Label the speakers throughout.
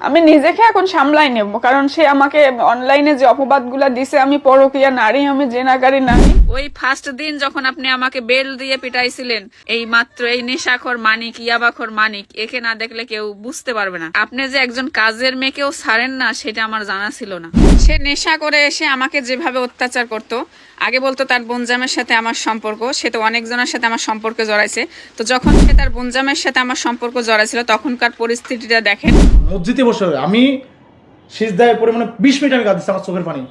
Speaker 1: আমি নিজেকে এখন সামলাই নেব কারণ সে আমাকে অনলাইনে যে অপবাদগুলো দিছে আমি পরকীয়া নারী আমি জেনাকারী নারী।
Speaker 2: ওই ফার্স্ট দিন যখন আপনি আমাকে বেল দিয়ে পিটাইছিলেন এই মাত্র এই নেশাখর মানিক ইয়াবাখর মানিক একে না দেখলে কেউ বুঝতে পারবে না। আপনি যে একজন কাজের মেয়েকেও ছাড়েন না সেটা আমার জানা ছিল না। সে নেশা করে এসে আমাকে যেভাবে অত্যাচার করতো আগে বলতো তার বোনজামের সাথে আমার সম্পর্ক সে তো অনেকজনের সাথে আমার সম্পর্কে জড়াইছে। তো যখন সে তার বোনজামের সাথে আমার সম্পর্ক জড়াইছিল তখনকার পরিস্থিতিটা দেখেন।
Speaker 3: মসজিদে বসে আমি সিজদায় মানে বিশ মিনিট আমি কাঁদছি আমার চোখের পানি।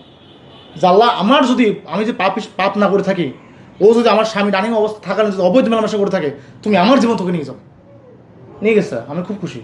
Speaker 3: জাল্লা আমার যদি, আমি যে পাপ পাপ না করে থাকি, ও যদি আমার স্বামী রানিং অবস্থা থাকার যদি অবৈধ মেলামেশা করে থাকে, তুমি আমার জীবন তোকে নিয়ে যাও। নিয়ে গেছে, আমি খুব খুশি।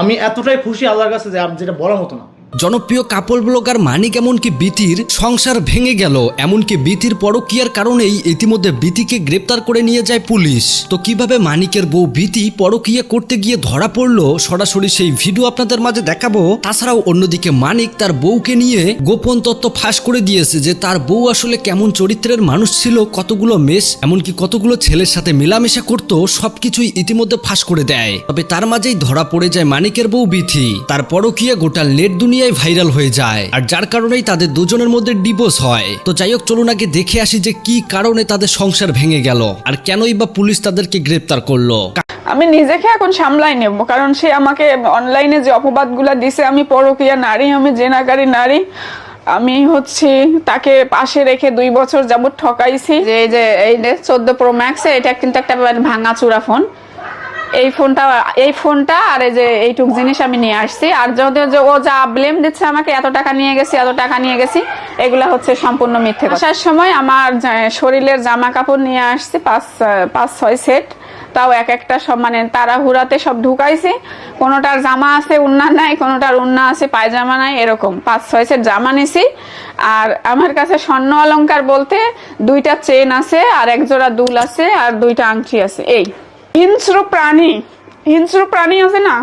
Speaker 3: আমি এতটাই খুশি আল্লাহর কাছে যে যেটা বলার মতো না।
Speaker 4: জনপ্রিয় কাপড় ব্লগার মানিক এমনকি বিতির সংসার ভেঙে গেল। এমনকি বিতির পরকিয়ার কারণেই ইতিমধ্যে বিতিকে গ্রেপ্তার করে নিয়ে যায় পুলিশ। তো কীভাবে মানিকের বউ বিতি পরকিয়া করতে গিয়ে ধরা পড়ল? সরাসরি সেই ভিডিও আপনাদের মাঝে দেখাবো। তাছাড়াও অন্যদিকে মানিক তার বউকে নিয়ে গোপন তত্ত্ব ফাঁস করে দিয়েছে যে তার বউ আসলে কেমন চরিত্রের মানুষ ছিল, কতগুলো মেষ, এমনকি কতগুলো ছেলের সাথে মেলামেশা করত, সবকিছুই ইতিমধ্যে ফাঁস করে দেয়। তবে তার মাঝেই ধরা পড়ে যায় মানিকের বউ বিথি তার পরকিয়া গোটা নেট দুনিয়ায় ভাইরাল হয়ে যায়। আর যার কারণেই তাদের দুজনের মধ্যে ডিভোর্স হয়। তো যাই হোক চলুন আগে দেখে আসি যে কি কারণে তাদের সংসার ভেঙে গেল। আর কেনই বা পুলিশ তাদেরকে গ্রেপ্তার করল?
Speaker 1: আমি নিজেকে এখন সামলাই নেব কারণ সে আমাকে অনলাইনে যে অপবাদগুলো দিছে আমি পরকীয়া নারী আমি জেনাকারী নারী আমি হচ্ছে তাকে পাশে রেখে দুই বছর যাবত ঠকাইছি।
Speaker 2: যে এই যে এই চোদ্দ প্রো ম্যাক্স এটা কিন্তু একটা ভাঙা চূড়া ফোন
Speaker 1: এই ফোনটা এই ফোনটা আর এই যে এইটুক জিনিস আমি নিয়ে আসছি। আর যদি যে ও যা ব্লেম দিচ্ছে আমাকে, এত টাকা নিয়ে গেছি, এত টাকা নিয়ে গেছি, এগুলা হচ্ছে সম্পূর্ণ মিথ্যে। আসার সময় আমার শরীরের জামা কাপড় নিয়ে আসছি, পাঁচ পাঁচ, ছয় সেট। তাও এক একটা সব মানে তাড়াহুড়াতে সব ঢুকাইছি। কোনোটার জামা আছে, উন্না নাই, কোনোটার উন্না আছে, পায়জামা নাই, এরকম। পাঁচ, ছয় সেট জামা নিছি। আর আমার কাছে স্বর্ণ অলঙ্কার বলতে দুইটা চেন আছে, আর এক জোড়া দুল আছে, আর দুইটা আংটি আছে। এই। হিংস্র প্রাণী হিংস্র প্রাণী আছে না?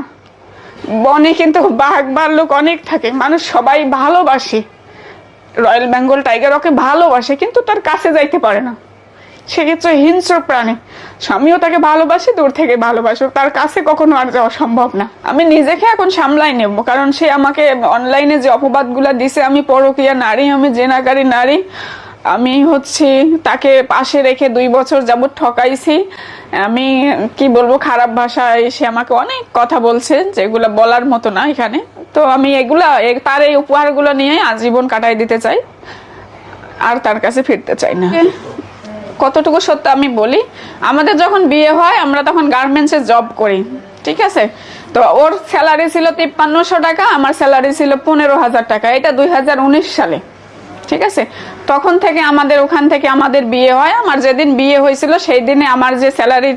Speaker 1: বনে কিন্তু বাঘ ভাল্লুক অনেক থাকে, মানুষ সবাই ভালোবাসে। রয়্যাল বেঙ্গল টাইগার ওকে ভালোবাসে, কিন্তু তার কাছে যাইতে পারে না। সেক্ষেত্রে হিংস্র প্রাণী। স্বামীও তাকে ভালোবাসে, দূর থেকে ভালোবাসে, তার কাছে কখনো আর যাওয়া সম্ভব না। আমি নিজেকে এখন সামলাই নেব, কারণ সে আমাকে অনলাইনে যে অপবাদগুলো দিছে, আমি পরকীয়া নারী, আমি জেনাকারী নারী আমি হচ্ছে তাকে পাশে রেখে দুই বছর যাবত ঠকাইছি। আমি কি বলব খারাপ ভাষায় সে আমাকে অনেক কথা বলছে যেগুলো বলার মতো না এখানে। তো আমি এগুলা তার এই উপহারগুলো নিয়ে আজীবন কাটাই দিতে চাই আর তার কাছে ফিরতে চাই না। কতটুকু সত্য আমি বলি আমাদের যখন বিয়ে হয় আমরা তখন গার্মেন্টসে জব করি ঠিক আছে? তো ওর স্যালারি ছিল তিপ্পান্নশো টাকা আমার স্যালারি ছিল পনেরো হাজার টাকা এটা দুই হাজার উনিশ সালে। ঠিক আছে? তখন থেকে আমাদের ওখান থেকে আমাদের বিয়ে হয়। আমার যেদিন বিয়ে হয়েছিল, সেই দিনে আমার যে স্যালারি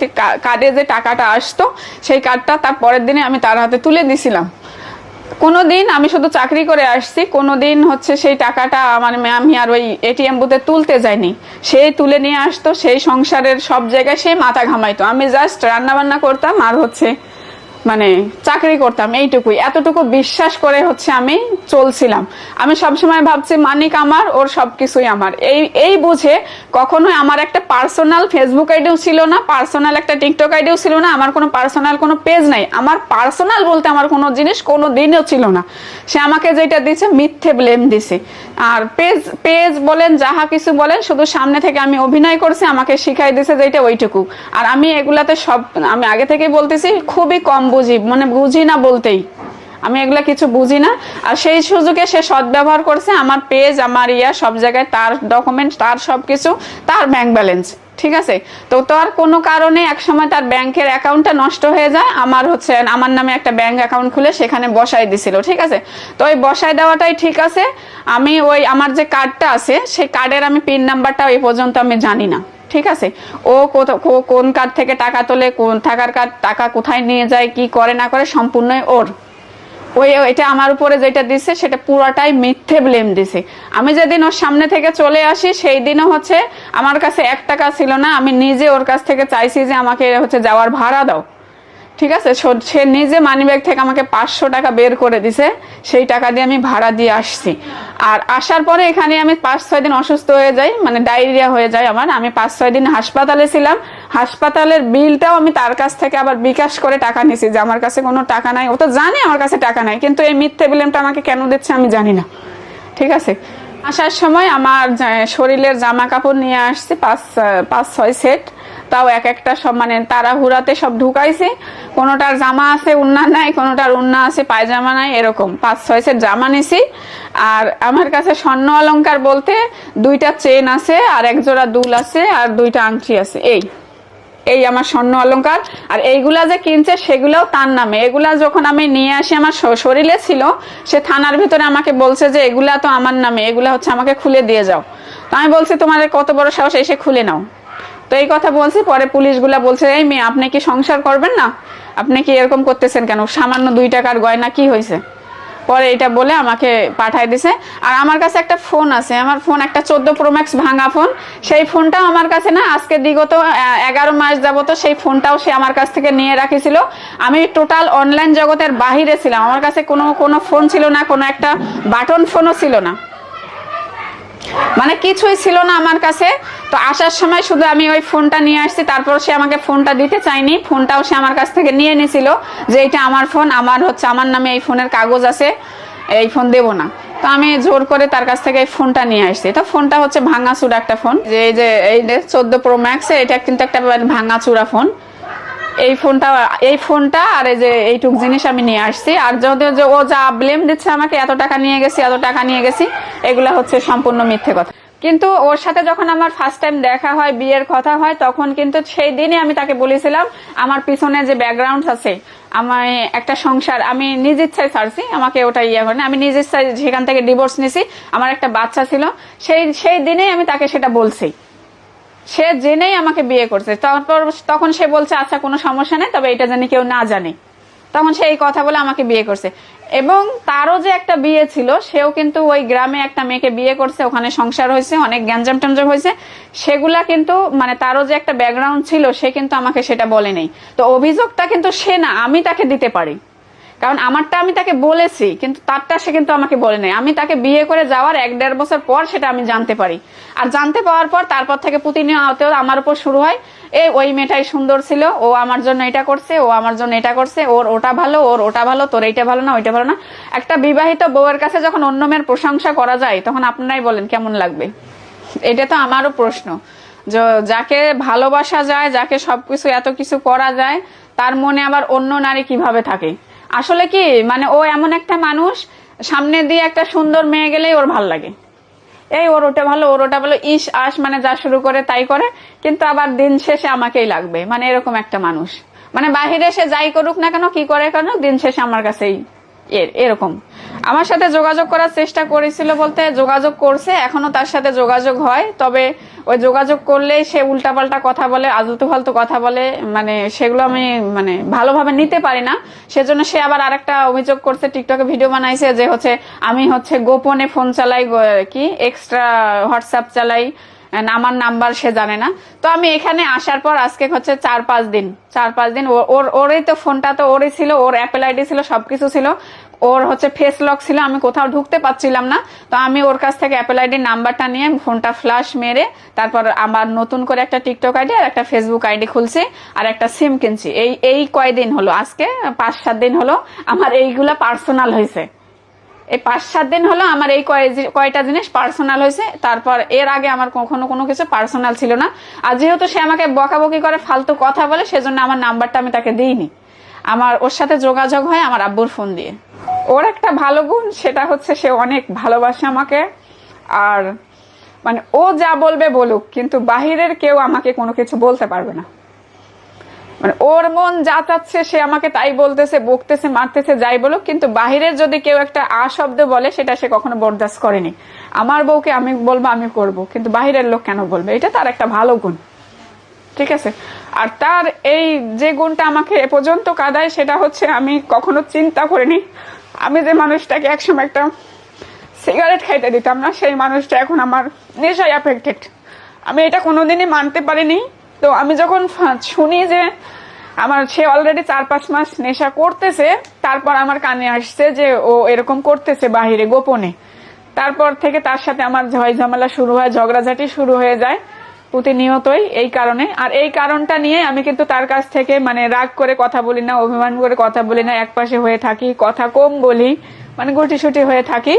Speaker 1: কার্ডে যে টাকাটা আসতো, সেই কার্ডটা তার পরের দিনে আমি তার হাতে তুলে দিছিলাম। কোনো দিন আমি শুধু চাকরি করে আসছি কোনো দিন হচ্ছে সেই টাকাটা আমার আমি আর ওই এটিএম বুথে তুলতে যাইনি সেই তুলে নিয়ে আসতো, সেই সংসারের সব জায়গায় সেই মাথা ঘামাইতো। আমি জাস্ট রান্না বান্না করতাম আর হচ্ছে মানে চাকরি করতাম এইটুকুই। এতটুকু বিশ্বাস করে হচ্ছে আমি চলছিলাম। আমি সবসময় ভাবছি, মানিক আমার, ওর সব কিছুই আমার। এই এই বুঝে কখনোই আমার একটা পার্সোনাল ফেসবুক আইডিও ছিল না, পার্সোনাল একটা টিকটক আইডিও ছিল না, আমার কোনো পার্সোনাল কোনো পেজ নাই। আমার পার্সোনাল বলতে আমার কোনো জিনিস কোনো দিনও ছিল না। সে আমাকে যেটা দিছে, মিথ্যে ব্লেম দিছে। আর পেজ পেজ বলেন, যাহা কিছু বলেন, শুধু সামনে থেকে আমি অভিনয় করছি, আমাকে শিখাই দিছে যেটা ওইটুকু। আর আমি এগুলাতে সব, আমি আগে থেকেই বলতেছি, খুবই কম বুঝি মানে বুঝি না বলতেই। আমি এগুলা কিছু বুঝি না। আর সেই সুযোগে সে সদ্ব্যবহার করছে, আমার পেজ আমার ইয়া, সব জায়গায় তার ডকুমেন্ট তার সব কিছু, তার ব্যাংক ব্যালেন্স ঠিক আছে? তো তার কোনো কারণে এক সময় তার ব্যাংকের অ্যাকাউন্টটা নষ্ট হয়ে যায়, আমার হচ্ছে, আমার নামে একটা ব্যাংক অ্যাকাউন্ট খুলে সেখানে বসাই দিছিল, ঠিক আছে? তো ওই বসাই দেওয়াটাই ঠিক আছে। আমি ওই, আমার যে কার্ডটা আছে, সেই কার্ডের আমি পিন নাম্বারটা এই পর্যন্ত আমি জানি না। ঠিক আছে? ও কোন কার থেকে টাকা তোলে, কোন থাকার কার টাকা কোথায় নিয়ে যায়, কি করে, না করে, সম্পূর্ণই ওর। ওই এটা আমার উপরে যেটা দিছে, সেটা পুরাটাই মিথ্যে ব্লেম দিছে। আমি যেদিন ওর সামনে থেকে চলে আসি, সেই দিনও হচ্ছে, আমার কাছে এক টাকা ছিল না, আমি নিজে ওর কাছ থেকে চাইছি যে আমাকে হচ্ছে যাওয়ার ভাড়া দাও। ঠিক আছে? সে নিজে মানিব্যাগ থেকে আমাকে পাঁচশো টাকা বের করে দিছে। সেই টাকা দিয়ে আমি ভাড়া দিয়ে আসছি। আর আসার পরে এখানে আমি পাঁচ, ছয় দিন অসুস্থ হয়ে যাই মানে ডায়রিয়া হয়ে যায় আমার। আমি পাঁচ, ছয় দিন হাসপাতালে ছিলাম। হাসপাতালের বিলটাও আমি তার কাছ থেকে আবার বিকাশ করে টাকা নিছি যে আমার কাছে কোনো টাকা নাই। ও তো জানে আমার কাছে টাকা নাই, কিন্তু এই মিথ্যে বিলেমটা আমাকে কেন দিচ্ছে আমি জানি না। ঠিক আছে? আসার সময় আমার শরীরের জামা কাপড় নিয়ে আসছি, পাঁচ পাঁচ, ছয় সেট তাও এক একটা সব মানে তাড়াহুড়াতে সব ঢুকাইছি। কোনোটার জামা আছে, উন্না নাই, কোনোটার উন্না আছে, পায়জামা নাই, এরকম। পাঁচ, ছয় সেট জামা নিছি। আর আমার কাছে স্বর্ণ অলঙ্কার বলতে দুইটা চেন আছে, আর এক জোড়া দুল আছে, আর দুইটা আংটি আছে। এই এই আমার স্বর্ণ অলঙ্কার আর এইগুলা যে কিনছে, সেগুলাও তার নামে। এগুলা যখন আমি নিয়ে আসি, আমার শরীরে ছিল, সে থানার ভিতরে আমাকে বলছে যে, এগুলা তো আমার নামে, এগুলা হচ্ছে আমাকে খুলে দিয়ে যাও। তো আমি বলছি তোমাদের কত বড় সাহস, এসে খুলে নাও। তো এই কথা বলছি পরে পুলিশগুলা বলছে এই মেয়ে আপনি কি সংসার করবেন না? আপনি কি এরকম করতেছেন কেন? সামান্য দুই টাকার গয়না কি হয়েছে? পরে এটা বলে আমাকে পাঠায় দিছে। আর আমার কাছে একটা ফোন আছে আমার ফোন একটা চোদ্দ প্রোম্যাক্স ভাঙা ফোন। সেই ফোনটাও আমার কাছে না আজকে আহ, এগারো মাস যাবত সেই ফোনটাও সে আমার কাছ থেকে নিয়ে রাখিছিল। আমি টোটাল অনলাইন জগতের বাহিরে ছিলাম আমার কাছে কোনো কোনো ফোন ছিল না কোনো একটা বাটন ফোনও ছিল না। মানে কিছুই ছিল না আমার কাছে। তো আসার সময় শুধু আমি ওই ফোনটা নিয়ে আসছি তারপর সে আমাকে ফোনটা দিতে চায়নি। ফোনটাও সে আমার কাছ থেকে নিয়ে নিছিল যে এটা আমার ফোন, আমার হচ্ছে আমার নামে এই ফোনের কাগজ আছে, এই ফোন দেবো না। তো আমি জোর করে তার কাছ থেকে এই ফোনটা নিয়ে আসছি। তো ফোনটা হচ্ছে ভাঙাচুরা একটা ফোন। যে এই যে এই চোদ্দ প্রো ম্যাক্স এটা কিন্তু একটা ভাঙাচুরা ফোন। এই ফোনটা এই ফোনটা আর এই যে এইটুক জিনিস আমি নিয়ে আসছি। আর যদি যে ও যা ব্লেম দিচ্ছে আমাকে, এত টাকা নিয়ে গেছি, এত টাকা নিয়ে গেছি, এগুলা হচ্ছে সম্পূর্ণ মিথ্যে কথা। কিন্তু ওর সাথে যখন আমার ফার্স্ট টাইম দেখা হয়, বিয়ের কথা হয়, তখন কিন্তু সেই দিনই আমি তাকে বলেছিলাম, আমার পিছনে যে ব্যাকগ্রাউন্ড আছে আমার একটা সংসার, আমি নিজ ইচ্ছায় ছাড়ছি, আমাকে ওটা ইয়ে করে না। আমি নিজ ইচ্ছায় সেখান থেকে ডিভোর্স নিছি, আমার একটা বাচ্চা ছিল। সেই সেই দিনেই আমি তাকে সেটা বলছি। সে জেনেই আমাকে বিয়ে করছে। তারপর তখন সে বলছে আচ্ছা কোনো সমস্যা নেই, তবে এটা জানি কেউ না জানে। তখন সে এই কথা বলে আমাকে বিয়ে করছে। এবং তারও যে একটা বিয়ে ছিল, সেও কিন্তু ওই গ্রামে একটা মেয়েকে বিয়ে করছে, ওখানে সংসার হয়েছে, অনেক গ্যাঞ্জাম ট্যাঞ্জাম হয়েছে। সেগুলা কিন্তু মানে তারও যে একটা ব্যাকগ্রাউন্ড ছিল, সে কিন্তু আমাকে সেটা বলে নেই। তো অভিযোগটা কিন্তু সে না, আমি তাকে দিতে পারি। কারণ আমারটা আমি তাকে বলেছি, কিন্তু তারটা সে কিন্তু আমাকে বলে নাই। আমি তাকে বিয়ে করে যাওয়ার এক দেড় বছর পর সেটা আমি জানতে পারি। আর জানতে পাওয়ার পর তারপর থেকে প্রতিনিয়ত আমার উপর শুরু হয়, এ, ওই মেয়েটাই সুন্দর ছিল, ও আমার জন্য এটা করছে, ও আমার জন্য এটা করছে, ওর ওটা ভালো, ওর ওটা ভালো, তোর এইটা ভালো না, ওইটা ভালো না। একটা বিবাহিত বউয়ের কাছে যখন অন্য মেয়ের প্রশংসা করা যায়, তখন আপনারাই বলেন কেমন লাগবে? এটা তো আমারও প্রশ্ন। যাকে ভালোবাসা যায়, যাকে সবকিছু, এত কিছু করা যায়, তার মনে আবার অন্য নারী কীভাবে থাকে? আসলে কি মানে ও এমন একটা মানুষ, সামনে দিয়ে একটা সুন্দর মেয়ে গেলেই ওর ভালো লাগে। এই ওর ওটা ভালো, ওর ওটা ভালো, ইস, আস মানে যা শুরু করে তাই করে, কিন্তু আবার দিন শেষে আমাকেই লাগবে মানে এরকম একটা মানুষ। মানে বাহিরে সে যাই করুক না কেন, কি করে কেন, দিন শেষে আমার কাছেই এর- এরকম। আমার সাথে যোগাযোগ করার চেষ্টা করেছিল বলতে যোগাযোগ করছে, এখনও তার সাথে যোগাযোগ হয়, তবে ওই যোগাযোগ করলেই সে উল্টাপাল্টা কথা বলে আলতু ফালতু কথা বলে মানে সেগুলো আমি মানে ভালোভাবে নিতে পারি না। সেজন্য সে আবার আরেকটা অভিযোগ করছে, টিকটকে ভিডিও বানাইছে যে হচ্ছে, আমি হচ্ছে গোপনে ফোন চালাই কি এক্সট্রা হোয়াটসঅ্যাপ চালাই আমার নাম্বার সে জানে না। তো আমি এখানে আসার পর আজকে হচ্ছে চার পাঁচ দিন চার পাঁচ দিন ওর, ওরই তো ফোনটা তো ওরই ছিল, ওর অ্যাপেল আইডি ছিল, সবকিছু ছিল। ওর হচ্ছে ফেস লক ছিল, আমি কোথাও ঢুকতে পারছিলাম না। তো আমি ওর কাছ থেকে অ্যাপেল আইডির নাম্বারটা নিয়ে ফোনটা ফ্লাশ মেরে তারপর আমার নতুন করে একটা টিকটক আইডি আর একটা ফেসবুক আইডি খুলছি আর একটা সিম কিনছি। এই এই কয়দিন হলো? আজকে পাঁচ সাত দিন হলো আমার এইগুলা পার্সোনাল হয়েছে। এই পাঁচ সাত দিন হলো আমার এই কয় কয়টা জিনিস পার্সোনাল হয়েছে। তারপর এর আগে আমার কখনো কোনো কিছু পার্সোনাল ছিল না। আর যেহেতু সে আমাকে বকাবকি করে, ফালতু কথা বলে, সেজন্য আমার নাম্বারটা আমি তাকে দিইনি। আমার ওর সাথে যোগাযোগ হয় আমার আব্বুর ফোন দিয়ে। ওর একটা ভালো গুণ, সেটা হচ্ছে সে অনেক ভালোবাসে আমাকে। আর মানে ও যা বলবে বলুক, কিন্তু বাহিরের কেউ আমাকে কোনো কিছু বলতে পারবে না। মানে ওর মন যা চাচ্ছে সে আমাকে তাই বলতেছে, বকতেছে, মারতেছে, যাই বলুক, কিন্তু বাহিরের যদি কেউ একটা আ শব্দ বলে, সেটা সে কখনো বরদাস্ত করেনি। আমার বউকে আমি বলব, আমি করব, কিন্তু বাহিরের লোক কেন বলবে? এটা তার একটা ভালো গুণ। ঠিক আছে? আর তার এই যে গুণটা আমাকে এ পর্যন্ত কাদায়, সেটা হচ্ছে আমি কখনো চিন্তা করিনি। আমি যে মানুষটাকে একসময় একটা সিগারেট খাইতে দিতাম না, সেই মানুষটা এখন আমার নেশায় অ্যাফেক্টেড আমি এটা কোনোদিনই মানতে পারিনি। তো আমি যখন শুনি যে আমার, সে অলরেডি চার পাঁচ মাস নেশা করতেছে, তারপর আমার কানে আসছে যে ও এরকম করতেছে বাহিরে, গোপনে। তারপর থেকে তার সাথে আমার ঝয় ঝামেলা শুরু হয়, ঝগড়াঝাটি শুরু হয়ে যায়। প্রতিনিয়তই এই কারণে। আর এই কারণটা নিয়ে আমি কিন্তু তার কাছ থেকে মানে রাগ করে কথা বলি না, অভিমান করে কথা বলি না, একপাশে হয়ে থাকি, কথা কম বলি মানে গুটিসুটি হয়ে থাকি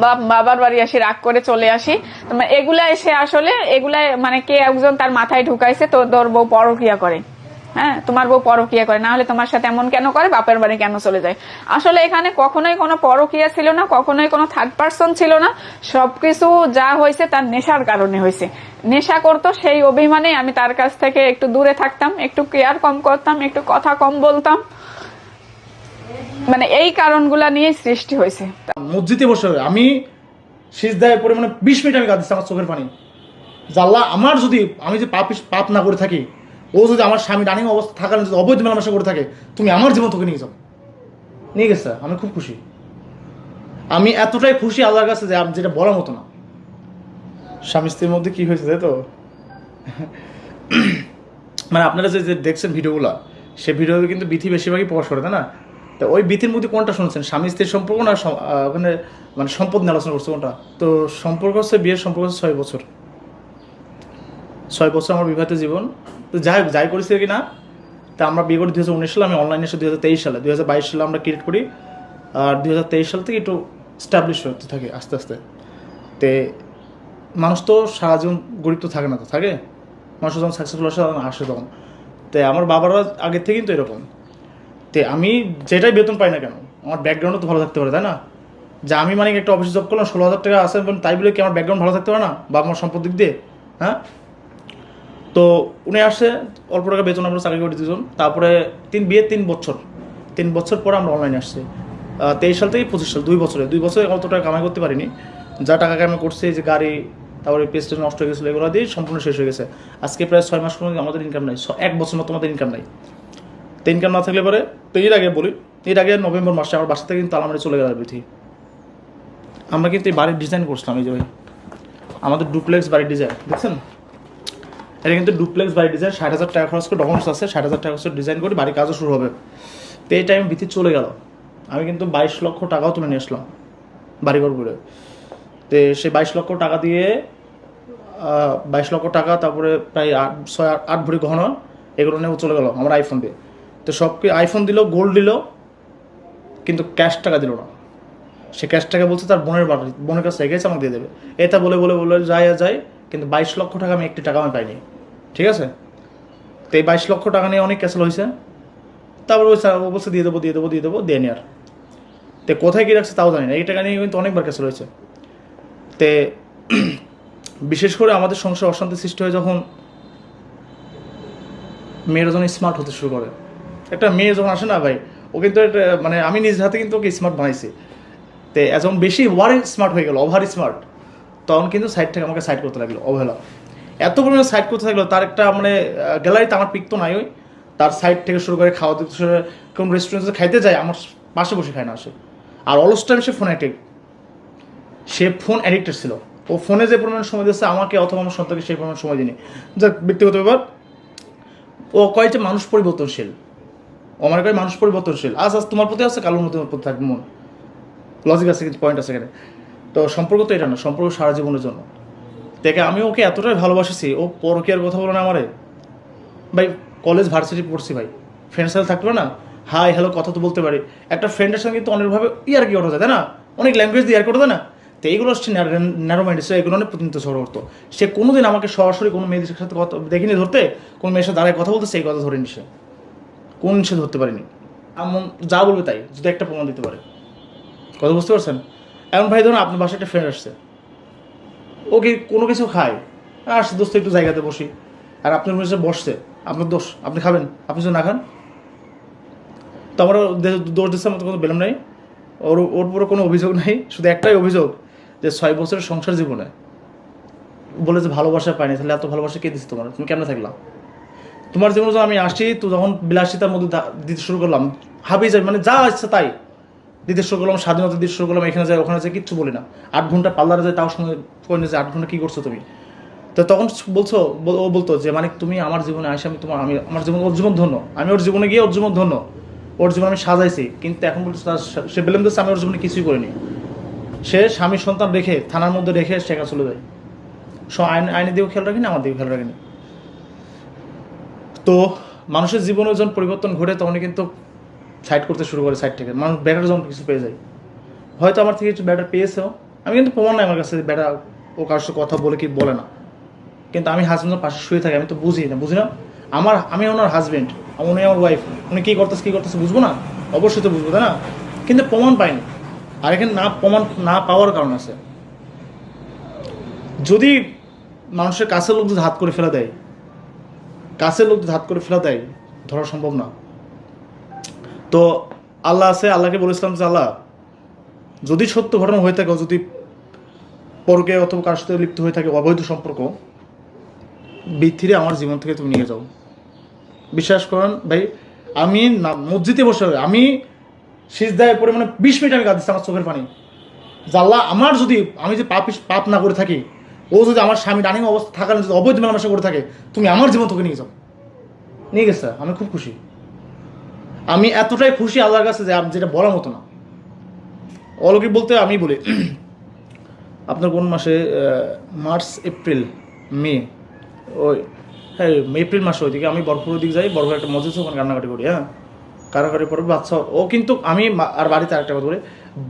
Speaker 1: বা বাবার বাড়ি আসি, রাগ করে চলে আসি। মানে এগুলা এসে আসলে এগুলা মানে কে একজন তার মাথায় ঢুকাইছে, তো তোর বউ পরকিয়া করে। হ্যাঁ তোমার বউ পরকিয়া করে, না হলে তোমার সাথে এমন কেন করে? বাপের বাড়ি কেন চলে যায়? আসলে এখানে কখনোই কোনো পরকিয়া ছিল না, কখনোই কোনো থার্ড পার্সন ছিল না। সবকিছু যা হয়েছে তার নেশার কারণে হয়েছে। নেশা করতো, সেই অভিমানে আমি তার কাছ থেকে একটু দূরে থাকতাম, একটু কেয়ার কম করতাম, একটু কথা কম বলতাম। মানে এই কারণগুলা নিয়ে সৃষ্টি হয়েছে।
Speaker 3: মসজিদে বসে আমি সিজদায় পরিমাণে বিশ মিনিট আমি কাঁদছি আমার চোখের পানি। জাল্লা আমার যদি, আমি যে পাপ পাপ না করে থাকি ও যদি আমার স্বামী রানিং অবস্থা থাকার যদি অবৈধ মেলামেশা করে থাকে, তুমি আমার জীবন তোকে নিয়ে যাও। নিয়ে গেছে, আমি খুব খুশি। আমি এতটাই খুশি আল্লাহর কাছে যে যেটা বলার মতো না। স্বামী স্ত্রীর মধ্যে কি হয়েছে, তাই তো? মানে আপনারা যে যে দেখছেন ভিডিওগুলো, সে ভিডিওতে কিন্তু বিথি বেশিরভাগই প্রকাশ করে, তাই না? তো ওই বিথির মধ্যে কোনটা শুনছেন? স্বামী স্ত্রীর সম্পর্ক না ওখানে মানে সম্পদ নিয়ে আলোচনা করছে কোনটা? তো সম্পর্ক হচ্ছে বিয়ের সম্পর্ক হচ্ছে ছয় বছর। ছয় বছর আমার বিবাহিত জীবন। তো যাই হোক, যাই করেছি কি না তা আমরা বিয়ে করি দুই হাজার উনিশ সালে আমি অনলাইনে এসে দু হাজার তেইশ সালে দু হাজার বাইশ সালে আমরা ক্রিয়েট করি। আর দু হাজার তেইশ সাল থেকে একটু স্টাবলিশ হতে থাকে আস্তে আস্তে। তে মানুষ তো সারা জীবন গরিব তো থাকে না তো থাকে? মানুষ যখন সাকসেসফুল আসে তখন আসে তখন। তো আমার বাবারা আগের থেকে কিন্তু এরকম। তে আমি যেটাই বেতন পাই না কেন আমার ব্যাকগ্রাউন্ডও তো ভালো থাকতে পারে তাই না? যে আমি মানে একটা অফিসে জব করলাম ষোলো হাজার টাকা আসে তাই বলে কি আমার ব্যাকগ্রাউন্ড ভালো থাকতে পারে না? বাবা মার সম্পদ দিক দিয়ে হ্যাঁ? তো উনি আসে, অল্প টাকা বেতন আমরা চাকরি করে দুজন তারপরে তিন বিয়ে তিন বছর। তিন বছর পরে আমরা অনলাইনে আসছি। তেইশ সাল থেকে পঁচিশ সাল, দুই বছরে। দুই বছরে অত টাকা কামাই করতে পারিনি। যা টাকা কামাই করছে যে গাড়ি, তারপরে পেস্টে নষ্ট হয়ে গেছিল, এগুলো দিয়ে সম্পূর্ণ শেষ হয়ে গেছে। আজকে প্রায় ছয় মাস কোনো আমাদের ইনকাম নাই। এক বছর মতো আমাদের ইনকাম নাই। তো ইনকাম না থাকলে পরে, তো এর আগে বলি, এর আগে নভেম্বর মাসে আমার বাসা থেকে কিন্তু তালামারি চলে গেল বিথি আমরা কিন্তু এই বাড়ির ডিজাইন করছিলাম, এই যে আমাদের ডুপ্লেক্স বাড়ির ডিজাইন দেখছেন? এটা কিন্তু ডুপ্লেক্স বাড়ির ডিজাইন ষাট হাজার টাকা খরচ করে ডকুমেন্টস আছে, ষাট হাজার টাকা খরচ ডিজাইন করে, বাড়ির কাজও শুরু হবে। তো এই টাইম বিথি চলে গেল। আমি কিন্তু বাইশ লক্ষ টাকাও তুলে নিয়ে আসলাম বাড়িঘর করে তো সেই বাইশ লক্ষ টাকা দিয়ে বাইশ লক্ষ টাকা, তারপরে প্রায় আট, ছয়, আট- ভরি গহনা, এগুলো নিয়ে চলে গেল আমার আইফোন দিয়ে। তো সব কি আইফোন দিল গোল্ড দিল, কিন্তু ক্যাশ টাকা দিল না। সে ক্যাশ টাকা বলছে তার বোনের বাড়ি, বোনের কাছে রেখেছে আমাকে দিয়ে দেবে। এটা বলে বলে বলে যায় যায়, কিন্তু বাইশ লক্ষ টাকা আমি একটি টাকা আমি পাইনি। ঠিক আছে? তো এই বাইশ লক্ষ টাকা নিয়ে অনেক ক্যাসেল হয়েছে। তারপর ওই স্যার বলছে, দিয়ে দেবো দিয়ে দেবো দিয়ে দেবো দিয়ে আর। তো কোথায় কি রাখছে তাও জানি না। এই টাকা নিয়ে কিন্তু অনেকবার ক্যাসেল হয়েছে। তে বিশেষ করে আমাদের সংসার অশান্তি সৃষ্টি হয় যখন মেয়েরা যখন স্মার্ট হতে শুরু করে। একটা মেয়ে যখন আসে না ভাই, ও কিন্তু একটা মানে আমি নিজ হাতে কিন্তু ওকে স্মার্ট বানাইছি। তে যখন বেশি ওয়ার স্মার্ট হয়ে গেল ওভার স্মার্ট তখন কিন্তু সাইড থেকে আমাকে সাইড করতে লাগল, অবহেলা। এত পরিমাণে সাইড করতে থাকল? তার একটা মানে গ্যালারিতে আমার পিক তো নাই ওই। তার সাইড থেকে শুরু করে খাওয়া দিতে শুরু কোন রেস্টুরেন্টে খাইতে যায়, আমার পাশে বসে খায় না আসে আর অলস টাইম সে ফোন অ্যাডিক্ট সে ফোন অ্যাডিক্টেড ছিল। ও ফোনে যে পরিমাণ সময় দিচ্ছে আমাকে অথবা আমার সন্তানকে সেই পরিমাণ সময় দিনি যাক, ব্যক্তিগত ব্যাপার। ও কয় যে মানুষ পরিবর্তনশীল। ও মনে করে মানুষ পরিবর্তনশীল। আজ আজ তোমার প্রতি আছে কালোর মতো প্রতি থাকবে মন। লজিক আছে, কিন্তু পয়েন্ট আছে এখানে। তো সম্পর্ক তো এটা না, সম্পর্ক সারা জীবনের জন্য। দেখে আমি ওকে এতটাই ভালোবাসেছি, ও পরকিয়ার কথা বলো না আমারে। ভাই কলেজ ভার্সিটি পড়ছি ভাই। ফ্রেন্ডস সাথে থাকল না? হাই হ্যালো কথা তো বলতে পারি। একটা ফ্রেন্ডের সঙ্গে কিন্তু অনেকভাবে ইয়ার কি করা যায় না? অনেক ল্যাঙ্গুয়েজ দিয়ে ইয়ার করতে না? তো এইগুলো হচ্ছে ন্যারো মাইন্ড সে এগুলো অনেক প্রতিনিধিত্ব ঝড় করতো। সে কোনোদিন আমাকে সরাসরি কোনো মেয়েদের সাথে কথা দেখিনি ধরতে, কোনো মেয়ের সাথে দাঁড়ায় কথা বলতে, সেই কথা ধরেনি সে। কোন সে ধরতে পারেনি। এমন যা বলবে তাই, যদি একটা প্রমাণ দিতে পারে। কথা বুঝতে পারছেন? এমন ভাই ধরুন আপনার বাসায় একটা ফ্রেন্ড আসছে। ও কি কোনো কিছু খায়। আসছে দোস্ত, একটু জায়গাতে বসি। আর আপনার মনে বসছে। আপনার দোষ। আপনি খাবেন? আপনি যদি না খান? তো আমার দোষ দিচ্ছে আমার কোনো বেলাম নাই। ওর ওর পুরো কোনো অভিযোগ নাই। শুধু একটাই অভিযোগ যে ছয় বছরের সংসার জীবনে বলে যে ভালোবাসা পাইনি। তাহলে এত ভালোবাসা কে দিচ্ছে তোমার? তুমি কেমন থাকলাম তোমার জীবনে যখন আমি আসি তো যখন বিলাসিতার মধ্যে দিতে শুরু করলাম হাবি যাই মানে যা ইচ্ছা তাই। দিতে শুরু করলাম স্বাধীনতা দিতে শুরু করলাম এখানে যাই ওখানে যাই কিচ্ছু বলি না। আট ঘণ্টা পার্লারে যাই তাও সঙ্গে করে যে আট ঘণ্টা কী করছ তুমি? তো তখন বলছো ও বলতো যে মানে তুমি আমার জীবনে আসে আমি তোমার আমি আমার জীবন ওর জীবন ধন্য। আমি ওর জীবনে গিয়ে ওর জীবন ধন্য। ওর জীবন আমি সাজাইছি। কিন্তু এখন বলছো তার সে বেলেম দিচ্ছে, আমি ওর জীবনে কিছুই করিনি। সে স্বামী সন্তান রেখে, থানার মধ্যে রেখে সেখানে চলে যায়। সব আইন আইনে দিয়েও খেয়াল রাখিনি, আমার দিকেও খেয়াল রাখিনি। তো মানুষের জীবনে যখন পরিবর্তন ঘটে, তখনই কিন্তু সাইড করতে শুরু করে সাইড থেকে। মানুষ ব্যাটার যখন কিছু পেয়ে যায়। হয়তো আমার থেকে কিছু ব্যাটার পেয়েছেও। আমি কিন্তু প্রমাণ নাই আমার কাছে ব্যাটার ও কারোর সাথে কথা বলে কি বলে না। কিন্তু আমি হাজব্যান্ডের পাশে শুয়ে থাকি, আমি তো বুঝি না। বুঝি না? আমার, আমি ওনার হাজব্যান্ড উনি আমার ওয়াইফ উনি কী করতেছে কী করতেছে বুঝব না? অবশ্যই তো বুঝব, তাই না? কিন্তু প্রমাণ পাইনি। আর এখানে না প্রমাণ না পাওয়ার কারণ আছে। যদি মানুষের কাছের লোক যদি হাত করে ফেলা দেয়, কাছের লোক যদি হাত করে ফেলা দেয়, ধরা সম্ভব না। তো আল্লাহ আছে, আল্লাহকে বলেছিলাম যে, আল্লাহ, যদি সত্য ঘটনা হয়ে থাকে, যদি পরকে অথবা কার সাথে লিপ্ত হয়ে থাকে, অবৈধ সম্পর্ক বৃদ্ধিরে আমার জীবন থেকে তুমি নিয়ে যাও। বিশ্বাস করেন, ভাই, আমি না, মসজিদে বসে, আমি সিজদায় পরে মানে বিশ মিনিট আমি কাঁদছি আমার চোখের পানি। জাল্লা আমার যদি, আমি যে পাপ পাপ না করে থাকি, ও যদি আমার স্বামী রানিং অবস্থা থাকার যদি অবৈধ মেলামেশা করে থাকে, তুমি আমার জীবন থেকে নিয়ে যাও। নিয়ে গেছে, আমি খুব খুশি। আমি এতটাই খুশি আল্লাহর কাছে যে যেটা বলার মতো না। অলৌকিক বলতে আমি বলি আপনার কোন মাসে মার্চ এপ্রিল মে ওই হ্যাঁ এপ্রিল মাসে ওইদিকে আমি বরফুরের দিকে যাই বরফুর একটা আছে, ওখানে কান্নাকাটি করি হ্যাঁ। কান্নাকাটি পরে বাচ্চা ও কিন্তু আমি আর বাড়িতে আরেকটা কথা বলি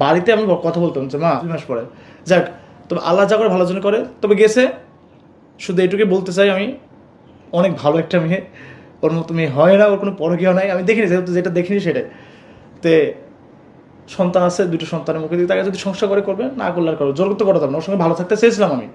Speaker 3: বাড়িতে আমি কথা বলতাম যে মা দুই মাস পরে। যাক তবে আল্লাহ যা করে ভালো জন্য করে তবে গেছে শুধু এটুকুই বলতে চাই আমি অনেক ভালো একটা মেয়ে। ওর মতো মেয়ে হয় না, ওর কোনো পরকীয় নাই। আমি দেখিনি, যেহেতু যেটা দেখিনি সেটাই। তে সন্তান আছে, দুটো সন্তানের মুখে দিয়ে তাকে যদি সংসার করে করবে, না করলে আর করবে জোর করতে করতাম না, ওর সঙ্গে ভালো থাকতে চেয়েছিলাম আমি।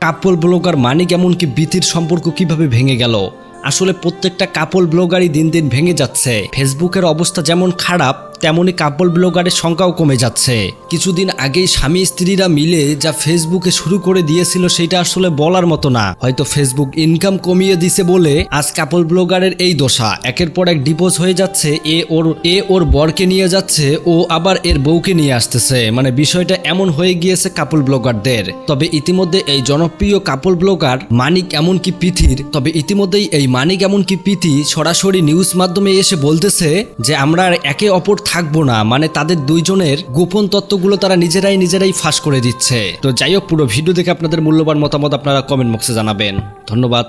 Speaker 4: কাপল ব্লগার মানিক এমনকি বিতির সম্পর্ক কীভাবে ভেঙে গেল? আসলে প্রত্যেকটা কাপল ব্লগারই দিন দিন ভেঙে যাচ্ছে। ফেসবুকের অবস্থা যেমন খারাপ তেমনি কাপল ব্লগারের সংখ্যাও কমে যাচ্ছে। কিছুদিন আগেই স্বামী স্ত্রীরা মিলে যা ফেসবুকে শুরু করে দিয়েছিল সেটা আসলে বলার মতো না। হয়তো ফেসবুক ইনকাম কমিয়ে দিছে বলে আজ কাপল ব্লগারের এই দশা। একের পর এক ডিভোর্স হয়ে যাচ্ছে, এ ওর এ ওর বরকে নিয়ে যাচ্ছে, ও আবার এর বউকে নিয়ে আসতেছে। মানে বিষয়টা এমন হয়ে গিয়েছে কাপল ব্লগারদের। তবে ইতিমধ্যে এই জনপ্রিয় কাপল ব্লগার মানিক এমনকি পিথির তবে ইতিমধ্যেই এই মানিক এমনকি পিথি সরাসরি নিউজ মাধ্যমে এসে বলতেছে যে, আমরা একে অপর থাকব না মানে তাদের দুইজনের গোপন তত্ত্বগুলো তারা নিজেরাই নিজেরাই ফাঁস করে দিচ্ছে। তো যাই হোক, পুরো ভিডিও দেখে আপনাদের মূল্যবান মতামত আপনারা কমেন্ট বক্সে জানাবেন। ধন্যবাদ।